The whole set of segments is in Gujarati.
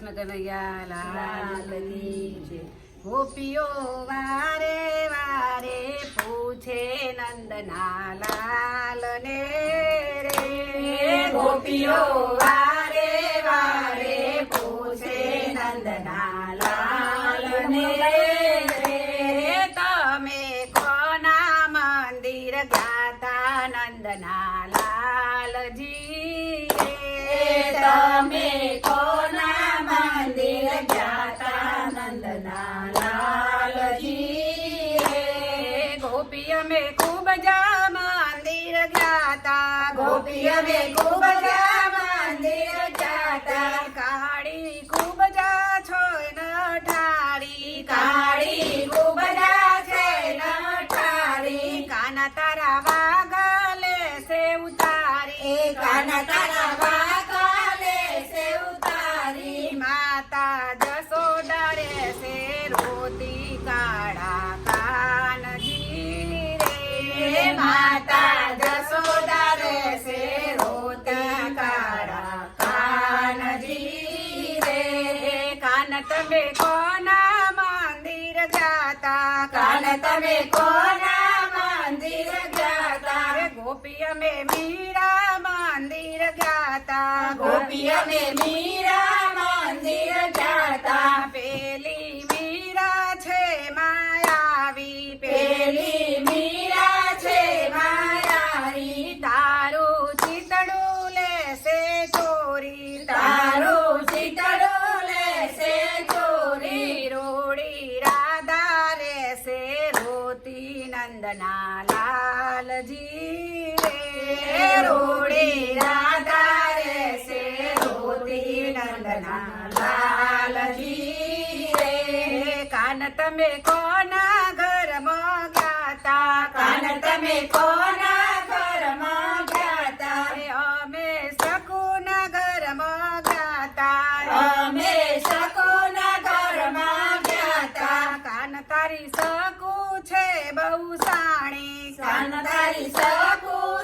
કનૈયા લાલ ગોપીઓ વારે વારે પૂછે નંદના લાલ ને રે ગોપીઓ વારે વારે પૂછે નંદના લાલ ને રે તમે કોના મંદિર ગાતા નંદના લાલજી તમે કોના મંદિર ગાતા નંદના લાલજી ગોપી અમે ખૂબ જા મંદિર જાતા ગોપી અમે ખૂબ કાન તમે કોના મંદિર જાતા? કાન તમે કોના મંદિર જાતા? ગોપી અમે મીરા મંદિર જાતા. ગોપી અમે મીરા નંદના લાલજી રે રોડી રાધા લેશે રોતી નંદના લાલજી રે કાન તમે કોના ઘરમાં ગાતા કાન તમે કોના શકુ છે બહુ સાણી કાન તારી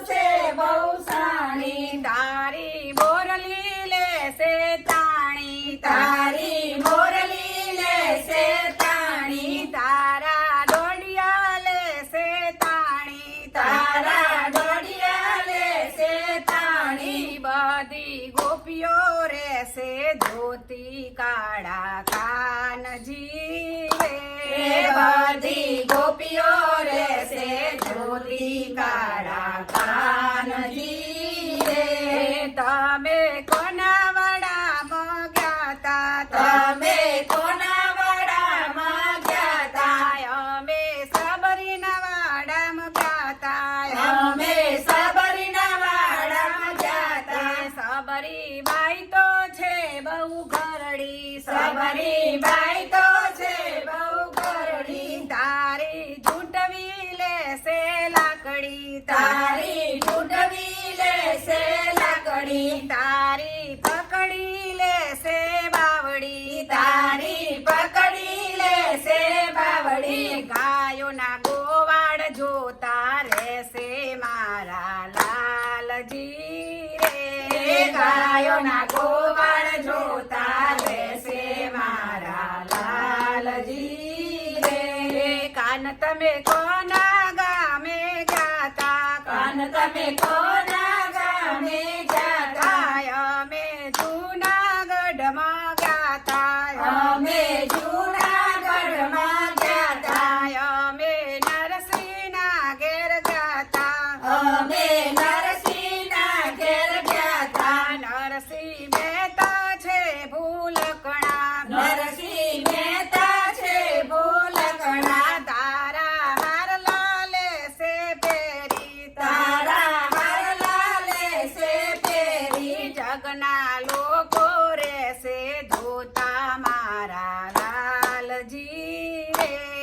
છે બહુ સાણી. તારી બોરલી લેશે તાણી તારી બોરલી લેશે તાણી. તારા ડોડિયા લેશે તાણી તારા ડોડિયા લેશે તાણી. બધી ગોપીઓ રેશે ધોતી કાળા કાનજી. બધી ગોપીઓ રે ધોતી કાન તમે કોના લોકો રેશે જોતા મારા લાલજી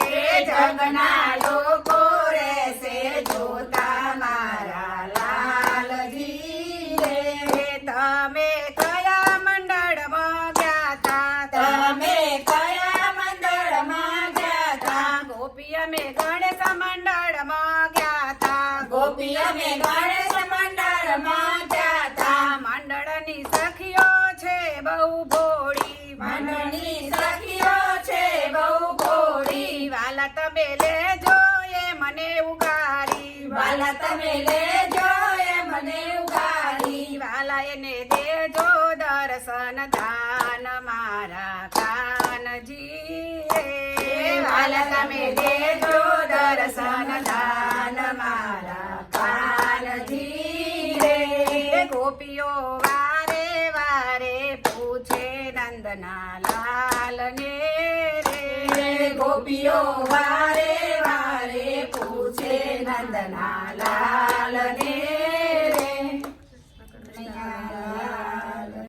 રે જગના લોકો રેશે જોતા મારા લાલજી રે તમે કયા મંડળમાં ગાતા તમે કયા મંડળમાં ગાતા ગોપી અમે ગણેશ મંડળમાં ગાતા ગોપી અમે ગણેશ વાલા તમે લેજો એ મને ઉગારી વાલા તમે લેજો એ મને ઉગાડી વાલા એને દેજો દર્શન દાન મારા કાનજી. વાલા તમે દેજો દર્શન દાન ગોપીઓ વારે વારે પૂછે નંદના લાલ ને